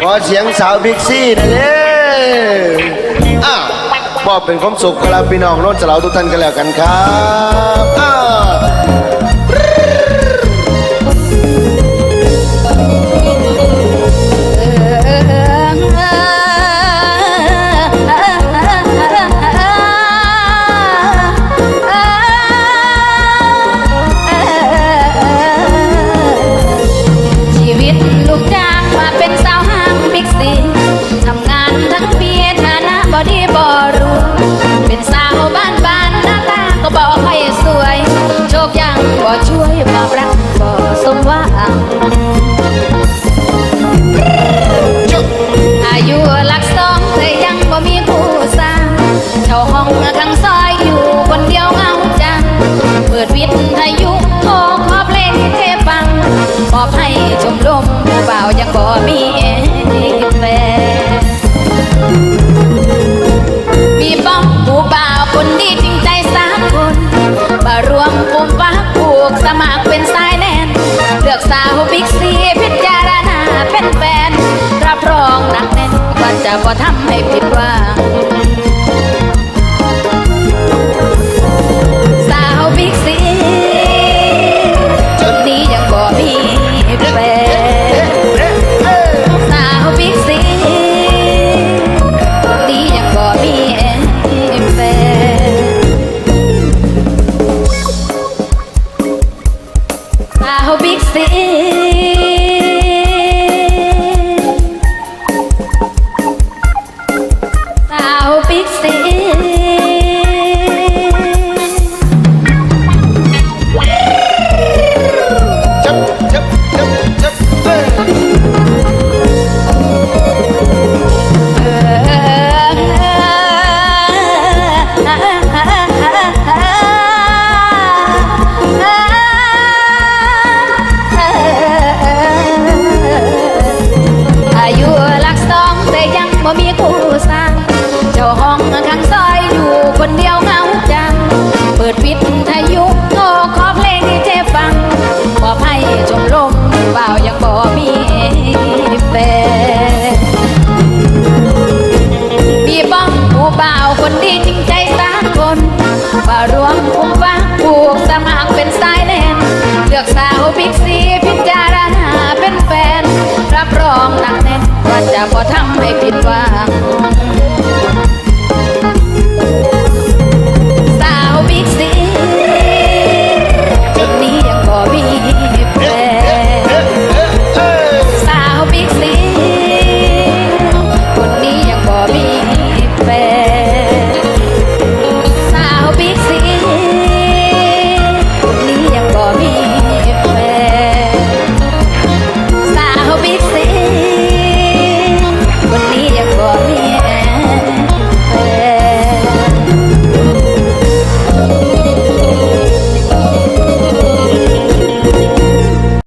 ขอเสียงสาวบิ๊กซี่หนะเด้ออ้าวบอกเป็นความสุขกับพี่น้องโน้นจะเราทุกท่านกันแล้วกันครับ ชมรมผู้บ่าวยังบ่มีแฟนมีป้อมผู้บ่าวคนดีจริงใจสามคนมารวมกลุ่มปักผูกสมัครเป็นสายแนนเลือกสาวบิ๊กซีพิจารณาเป็นแฟนรับรองหนักแน่นว่าจะบ่ทำให้ผิดหวัง รวมคุมฟังผูกสมัครเป็นสายแนนเลือกสาวบิ๊กซีพิจารณาเป็นแฟน รับรองหนักแน่นว่าจะพอทำให้ผิดหวัง